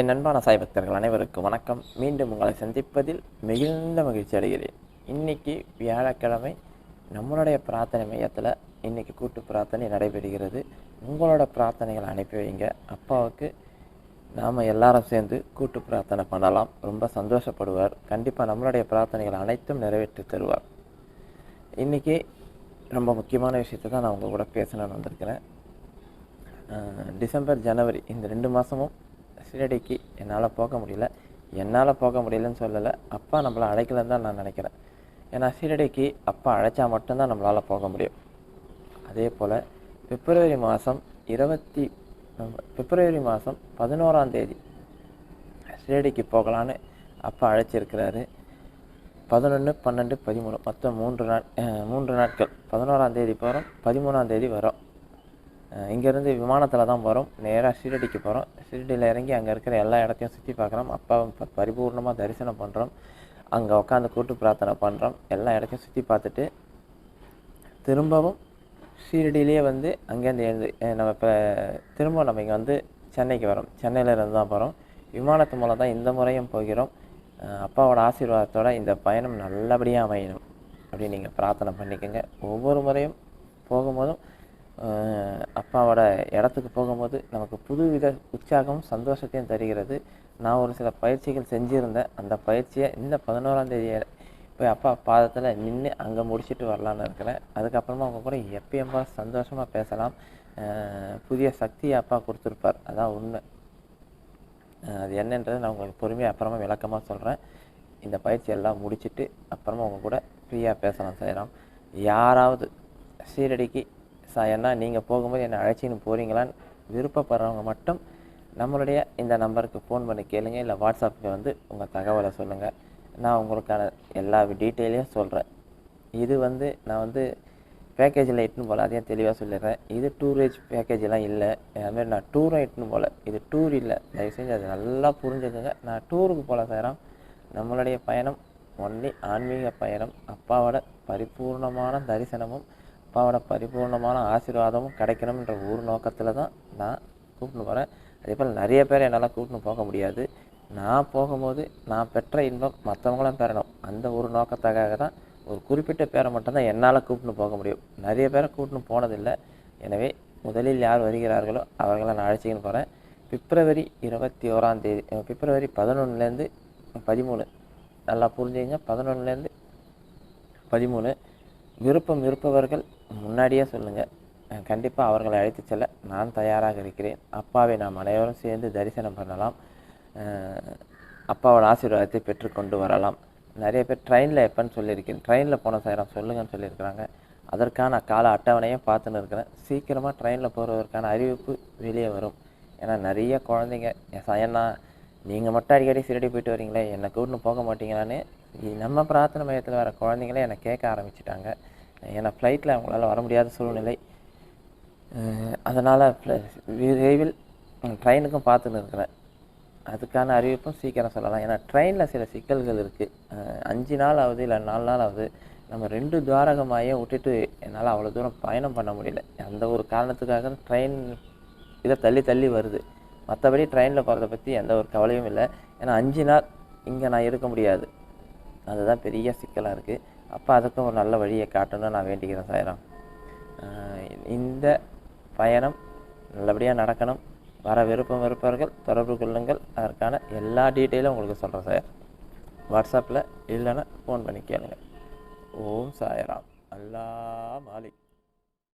என் அன்பான சாய்பக்தர்கள் அனைவருக்கும் வணக்கம். மீண்டும் உங்களை சந்திப்பதில் மிகுந்த மகிழ்ச்சி அடைகிறேன். இன்றைக்கி வியாழக்கிழமை நம்மளுடைய பிரார்த்தனை மையத்தில் இன்னைக்கு கூட்டு பிரார்த்தனை நடைபெறுகிறது. உங்களோட பிரார்த்தனைகளை அனுப்பி வைங்க. அப்பாவுக்கு நாம் எல்லாரும் சேர்ந்து கூட்டு பிரார்த்தனை பண்ணலாம். ரொம்ப சந்தோஷப்படுவார். கண்டிப்பாக நம்மளுடைய பிரார்த்தனைகள் அனைத்தும் நிறைவேற்றி தருவார். இன்றைக்கி ரொம்ப முக்கியமான விஷயத்தை தான் நான் உங்கள் கூட பேசணும்னு வந்திருக்கிறேன். டிசம்பர் ஜனவரி இந்த ரெண்டு மாதமும் ஷீரடிக்கு என்னால் போக முடியல. என்னால் போக முடியலன்னு சொல்லலை. அப்பா நம்மளை அழைக்கலன்னு தான் நான் நினைக்கிறேன். ஏன்னா ஷீரடிக்கு அப்பா அழைச்சா மட்டும்தான் நம்மளால் போக முடியும். அதே போல் பிப்ரவரி மாதம் இருபத்தி பிப்ரவரி மாதம் பதினோராம் தேதி ஷீரடிக்கு போகலான்னு அப்பா அழைச்சிருக்கிறாரு. பதினொன்று பன்னெண்டு பதிமூணு மொத்தம் மூன்று நாட் மூன்று நாட்கள். பதினோராம் தேதி போகிறோம் பதிமூணாம் தேதி வரோம். இங்கேருந்து விமானத்தில் தான் போகிறோம் நேராக ஷீரடிக்கு போகிறோம் ஷீரடியில் இறங்கி அங்கே இருக்கிற எல்லா இடத்தையும் சுற்றி பார்க்குறோம். அப்பாவை பரிபூர்ணமாக தரிசனம் பண்ணுறோம் அங்கே உட்காந்து கூட்டு பிரார்த்தனை பண்ணுறோம் எல்லா இடத்தையும் சுற்றி பார்த்துட்டு திரும்பவும் ஷீரடியிலேயே வந்து அங்கேருந்து எழுந்து நம்ம இப்போ திரும்ப நம்ம இங்கே வந்து சென்னைக்கு வரோம். சென்னையிலேருந்து தான் போகிறோம் விமானத்து மூலம் தான் இந்த முறையும் போகிறோம். அப்பாவோட ஆசீர்வாதத்தோட இந்த பயணம் நல்லபடியாக அமையணும் அப்படின்னு நீங்கள் பிரார்த்தனை பண்ணிக்கோங்க. ஒவ்வொரு முறையும் போகும்போதும் அப்பாவோட இடத்துக்கு போகும்போது நமக்கு புதுவித உற்சாகமும் சந்தோஷத்தையும் தருகிறது. நான் ஒரு சில பயிற்சிகள் செஞ்சுருந்தேன். அந்த பயிற்சியை இந்த பதினோராம் தேதி போய் அப்பா பாதத்தில் நின்று அங்கே முடிச்சுட்டு வரலான்னு இருக்கிறேன். அதுக்கப்புறமா அவங்க கூட எப்பயும்பா சந்தோஷமாக பேசலாம். புதிய சக்தியை அப்பா கொடுத்துருப்பார். அதான் உண்மை. அது என்னன்றது நான் உங்களுக்கு பொறுமையாக அப்புறமா விளக்கமாக சொல்கிறேன் இந்த பயிற்சி எல்லாம் முடிச்சுட்டு அப்புறமா அவங்க கூட ஃப்ரீயாக பேசலாம் செய்கிறோம் யாராவது சீரடிக்கு ஏன்னா நீங்கள் போகும்போது என்னை அழைச்சின்னு போகிறீங்களான்னு விருப்பப்படுறவங்க மட்டும் நம்மளுடைய இந்த நம்பருக்கு ஃபோன் பண்ணி கேளுங்க இல்லை வாட்ஸ்அப்புக்கு வந்து உங்கள் தகவலை சொல்லுங்கள் நான் உங்களுக்கான எல்லா டீட்டெயிலையும் சொல்கிறேன் இது வந்து நான் வந்து பேக்கேஜில் இட்டுன்னு போகல அதையும் தெளிவாக சொல்லிடுறேன். இது டூரேஜ் பேக்கேஜெலாம் இல்லை. அதுமாதிரி நான் டூரும் இட்டுன்னு போகல இது டூர் இல்லை. தயவு செஞ்சு அதை நல்லா புரிஞ்சுக்கோங்க. நான் டூருக்கு போகல சேரம் நம்மளுடைய பயணம் ஒன்லி ஆன்மீக பயணம். அப்பாவோட பரிபூர்ணமான தரிசனமும் அப்பாவோட பரிபூர்ணமான ஆசீர்வாதமும் கிடைக்கணுன்ற ஒரு நோக்கத்தில் தான் நான் கூப்பிட்டு போகிறேன் அதே போல் நிறைய பேர் என்னால் கூப்பிட்டு போக முடியாது. நான் போகும்போது நான் பெற்ற இன்பம் மற்றவங்களும் பெறணும். அந்த ஒரு நோக்கத்துக்காக தான் ஒரு குறிப்பிட்ட பேரை மட்டும்தான் என்னால் கூப்பிட்டு போக முடியும். நிறைய பேரை கூப்பிட்டு போனதில்லை. எனவே முதலில் யார் வருகிறார்களோ அவர்களை நான் அழைச்சிக்கின்னு போகிறேன் பிப்ரவரி இருபத்தி ஓராம் தேதி பிப்ரவரி பதினொன்றுலேருந்து பதிமூணு. நல்லா புரிஞ்சுங்க. பதினொன்றுலேருந்து பதிமூணு. விருப்பம் இருப்பவர்கள் முன்னாடியே சொல்லுங்கள் கண்டிப்பாக அவர்களை அழைத்து செல்ல நான் தயாராக இருக்கிறேன். அப்பாவை நாம் அனைவரும் சேர்ந்து தரிசனம் பண்ணலாம். அப்பாவோட ஆசீர்வாதத்தை பெற்றுக்கொண்டு வரலாம். நிறைய பேர் ட்ரெயினில் எப்போன்னு சொல்லியிருக்கேன். ட்ரெயினில் போன சாயிரம் சொல்லுங்கன்னு சொல்லியிருக்கிறாங்க. அதற்கான கால அட்டவணையும் பார்த்துன்னு இருக்கிறேன். சீக்கிரமாக ட்ரெயினில் போகிறதற்கான அறிவிப்பு வெளியே வரும். ஏன்னா நிறைய குழந்தைங்க என் சயனா நீங்கள் மட்டும் அடிக்கடி சிரடி போயிட்டு வரீங்களே என்னை கூட்டின்னு போக மாட்டீங்களான்னு நம்ம பிரார்த்தனை மையத்தில் வர குழந்தைங்களே என்னை கேட்க ஆரம்பிச்சிட்டாங்க. ஏன்னா ஃப்ளைட்டில் அவங்களால வர முடியாத சூழ்நிலை. அதனால் விரைவில் ட்ரெயினுக்கும் பார்த்துன்னு இருக்கிறேன். அதுக்கான அறிவிப்பும் சீக்கிரம் சொல்லலாம். ஏன்னா ட்ரெயினில் சில சிக்கல்கள் இருக்குது அஞ்சு நாள் ஆகுது இல்லை நாலு நாள் ஆகுது. நம்ம ரெண்டு துவாரகமாயே விட்டுட்டு என்னால் அவ்வளோ தூரம் பயணம் பண்ண முடியல. அந்த ஒரு காரணத்துக்காக ட்ரெயின் இதை தள்ளி தள்ளி வருது. மற்றபடி ட்ரெயினில் போகிறத பற்றி எந்த ஒரு கவலையும் இல்லை. ஏன்னா அஞ்சு நாள் இங்கே நான் இருக்க முடியாது. அதுதான் பெரிய சிக்கலாக இருக்குது அப்போ அதுக்கும் ஒரு நல்ல வழியை காட்டணும்னு நான் வேண்டிக்கிறேன் சாயிரம். இந்த பயணம் நல்லபடியாக நடக்கணும். வர விருப்பம் இருப்பவர்கள் தொடர்பு கொள்ளுங்கள். அதற்கான எல்லா டீட்டெயிலும் உங்களுக்கு சொல்கிறேன் சார். வாட்ஸ்அப்பில் இல்லைன்னா ஃபோன் பண்ணி கேளுங்க. ஓம் சாயராம். அல்லா மாலிக்.